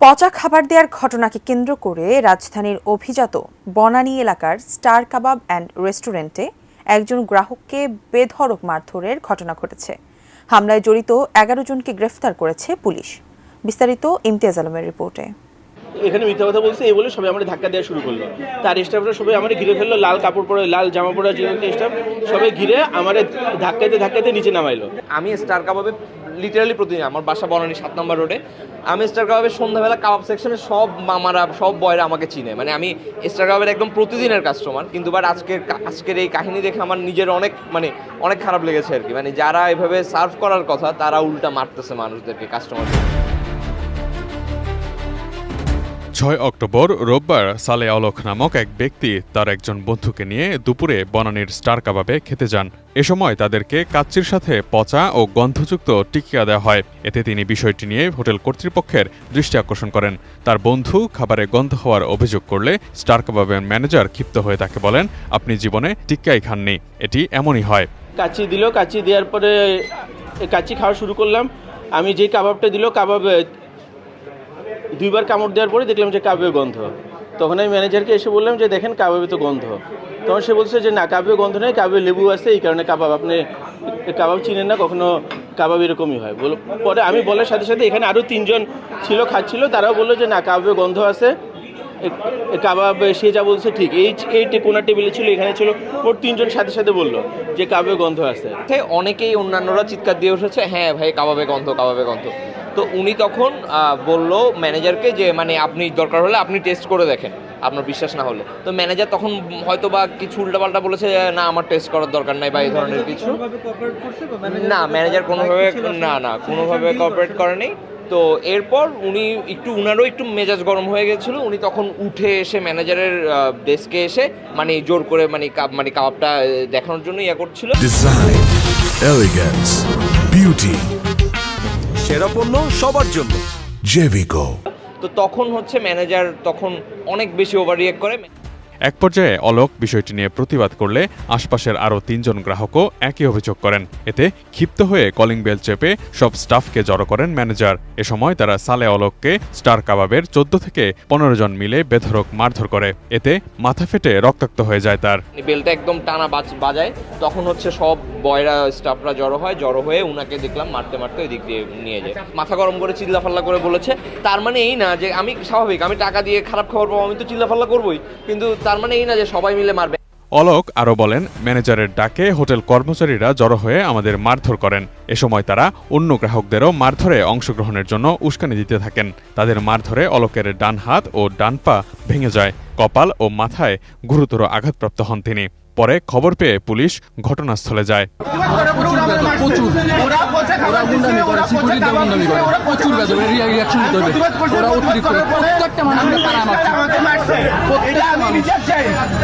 পচা খাবার দেওয়ার ঘটনাকে কেন্দ্র করে রাজধানীর অভিজাত বনানী এলাকার স্টার কাবাব অ্যান্ড রেস্টুরেন্টে একজন গ্রাহককে বেধরক মারধরের ঘটনা ঘটেছে। হামলায় জড়িত এগারো জনকে গ্রেফতার করেছে পুলিশ। বিস্তারিত ইমতিয়াজ আলমের রিপোর্টে। এখানে মিথ্যা কথা বলছে, এই বলে সবাই আমার ধাক্কা দেওয়া শুরু করল। তার স্টাফরা সবাই আমার ঘিরে ফেলল, লাল কাপড় পরে, লাল জামা পরা যে স্টাফ সবাই ঘিরে আমার ধাক্কাইতে ধাক্কাইতে নিচে নামাইলো। আমি স্টার কাবাবে লিটারালি প্রতিদিন, আমার বাসা বনানী সাত নম্বর রোডে আমি স্টার কাবাবের সন্ধ্যাবেলা কাবাব সেকশনে সব মামারা, সব বয়রা আমাকে চিনে। মানে আমি স্টার কাবাবের একদম প্রতিদিনের কাস্টমার কিন্তু বাট আজকের আজকের এই কাহিনী দেখে আমার নিজের অনেক মানে অনেক খারাপ লেগেছে আর কি। মানে যারা এভাবে সার্ভ করার কথা, তারা উল্টা মারতেছে মানুষদেরকে কাস্টমার ছয় অক্টোবর রোববার সালে অলক নামক এক ব্যক্তি তার একজন বন্ধুকে নিয়ে দুপুরে বনানীর স্টার কাবাবে খেতে যান। এ সময় তাদেরকে কাচ্চির সাথে পচা ও গন্ধযুক্ত টিকিয়া দেওয়া হয়। এতে তিনি বিষয়টি নিয়ে হোটেল কর্তৃপক্ষের দৃষ্টি আকর্ষণ করেন। তার বন্ধু খাবারে গন্ধ হওয়ার অভিযোগ করলে স্টার কাবাবের ম্যানেজার ক্ষিপ্ত হয়ে তাকে বলেন, আপনি জীবনে টিক্কাই খাননি। এটি এমনই হয়। কাচি দিল কাচি দেওয়ার পরে কাচি খাওয়া শুরু করলাম। আমি যে কাবাবটা দিল, কাবাব দুইবার কামড় দেওয়ার পরে দেখলাম যে কাবাবে গন্ধ। তখন আমি ম্যানেজারকে এসে বললাম যে, দেখেন কাবাবে তো গন্ধ। তখন সে বলছে যে, না কাবাবে গন্ধ নেই কাবাবে লেবু আছে, এই কারণে কাবাব আপনি, কাবাব চিনেন না, কখনো কাবাব এরকমই হয়। বল, পরে আমি বলার সাথে সাথে এখানে আরও তিনজন ছিল, খাচ্ছিল, তারাও বলল যে, না কাবাবে গন্ধ আছে কাবাব সে যা বলছে ঠিক। এই এই কোনা টেবিলে ছিল, এখানে ছিল ওর তিনজন সাথে সাথে বলল যে কাবাবে গন্ধ আছে। অনেকেই অন্যান্যরা চিৎকার দিয়ে উঠেছে হ্যাঁ ভাই, কাবাবে গন্ধ কাবাবে গন্ধ। তো উনি তখন বলল ম্যানেজারকে যে মানে আপনি দরকার হলে আপনি টেস্ট করে দেখেন আপনার বিশ্বাস না হলে। তো ম্যানেজার তখন হয়তো বা কিছু উল্টাপাল্টা বলেছে না আমার টেস্ট করার দরকার নাই বা এই ধরনের কিছু। না ম্যানেজার কোনোভাবে না না কোনোভাবে কোঅপারেট করেনি। তো এরপর উনি একটু উনারও একটু মেজাজ গরম হয়ে গেছিল। উনি তখন উঠে এসে ম্যানেজারের ডেস্কে এসে মানে জোর করে মানে কাব মানে কাবাবটা আহ, দেখানোর জন্য ইয়া করছিল। Design, elegance, beauty, সেরা পণ্য সবার জন্য। জেভিকো তো তখন হচ্ছে ম্যানেজার তখন অনেক বেশি ওভার রিয়েক্ট করে। এক পর্যায়ে অলোক বিষয়টি নিয়ে প্রতিবাদ করলে আশপাশের আরও তিনজন গ্রাহকও একই অভিযোগ করেন। এতে ক্ষিপ্ত হয়ে কলিং বেল চেপে সব স্টাফকে জড়ো করেন ম্যানেজার। এ সময় তারা সালে অলোককে স্টার কাবাবের চোদ্দ থেকে পনেরো জন মিলে বেধরক মারধর করে। এতে মাথা ফেটে রক্তাক্ত হয়ে যায় তার। বেলটা একদম টানা বাজ- বাজায়। তখন হচ্ছে সব বয়রা, স্টাফরা জড়ো হয়, জড়ো হয়ে উনাকে দেখলাম মারতে মারতে ওই দিক দিয়ে নিয়ে যায়। মাথা গরম করে চিল্লাফাল্লা করে বলেছে। তার মানে এই না যে আমি স্বাভাবিক, আমি টাকা দিয়ে খারাপ খবর পাবো, আমি তো চিল্লাফাল্লা করবোই। কিন্তু তার মানে এই না যে সবাই মিলে মারবে। অলোক আরও বলেন, ম্যানেজারের ডাকে হোটেল কর্মচারীরা জড়ো হয়ে আমাদের মারধর করেন। এ সময় তারা অন্য গ্রাহকদেরও মারধরে অংশগ্রহণের জন্য উস্কানি দিতে থাকেন। তাদের মারধরে অলোকের ডান হাত ও ডান পা ভেঙে যায়। কপাল ও মাথায় গুরুতর আঘাতপ্রাপ্ত হন তিনি। পরে খবর পেয়ে পুলিশ ঘটনাস্থলে যায়।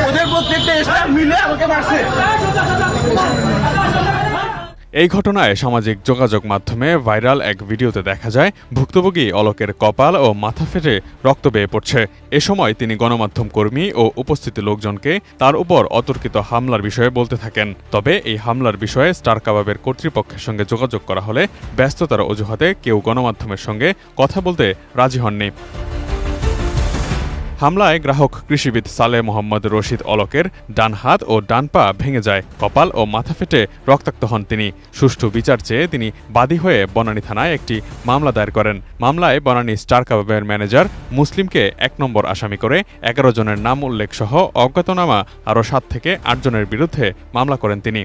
ওদের প্রত্যেকটা স্টাফ মিলে আমাকে মারছে। এই ঘটনায় সামাজিক যোগাযোগ মাধ্যমে ভাইরাল এক ভিডিওতে দেখা যায়, ভুক্তভোগী অলোকের কপাল ও মাথা ফেটে রক্ত বেয়ে পড়ছে। এ সময় তিনি গণমাধ্যম কর্মী ও উপস্থিত লোকজনকে তার উপর অতর্কিত হামলার বিষয়ে বলতে থাকেন। তবে এই হামলার বিষয়ে স্টার কাবাবের কর্তৃপক্ষের সঙ্গে যোগাযোগ করা হলে ব্যস্ততার অজুহাতে কেউ গণমাধ্যমের সঙ্গে কথা বলতে রাজি হননি। হামলায় গ্রাহক কৃষিবিদ সালে মোহাম্মদ রশিদ অলকের ডান হাত ও ডান পা ভেঙে যায়। কপাল ও মাথা ফেটে রক্তাক্ত হন তিনি। সুষ্ঠু বিচার চেয়ে তিনি বাদী হয়ে বনানী থানায় একটি মামলা দায়ের করেন। মামলায় বনানী স্টার কাবাবের ম্যানেজার মুসলিমকে এক নম্বর আসামি করে এগারো জনের নাম উল্লেখ সহ অজ্ঞাতনামা আরও সাত থেকে আট জনের বিরুদ্ধে মামলা করেন তিনি।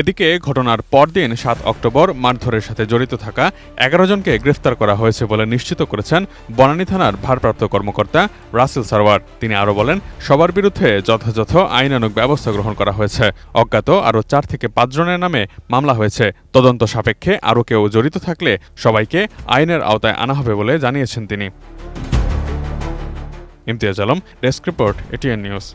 এদিকে ঘটনার পরদিন সাত অক্টোবর মারধরের সাথে জড়িত থাকা এগারো জনকে গ্রেফতার করা হয়েছে বলে নিশ্চিত করেছেন বনানী থানার ভারপ্রাপ্ত কর্মকর্তা রাসেল সারওয়ার। তিনি আরও বলেন, সবার বিরুদ্ধে যথাযথ আইনানুগ ব্যবস্থা গ্রহণ করা হয়েছে। অজ্ঞাত আরও চার থেকে পাঁচজনের নামে মামলা হয়েছে। তদন্ত সাপেক্ষে আরও কেউ জড়িত থাকলে সবাইকে আইনের আওতায় আনা হবে বলে জানিয়েছেন তিনি। Imtiaz Alam, desk report, ATN News.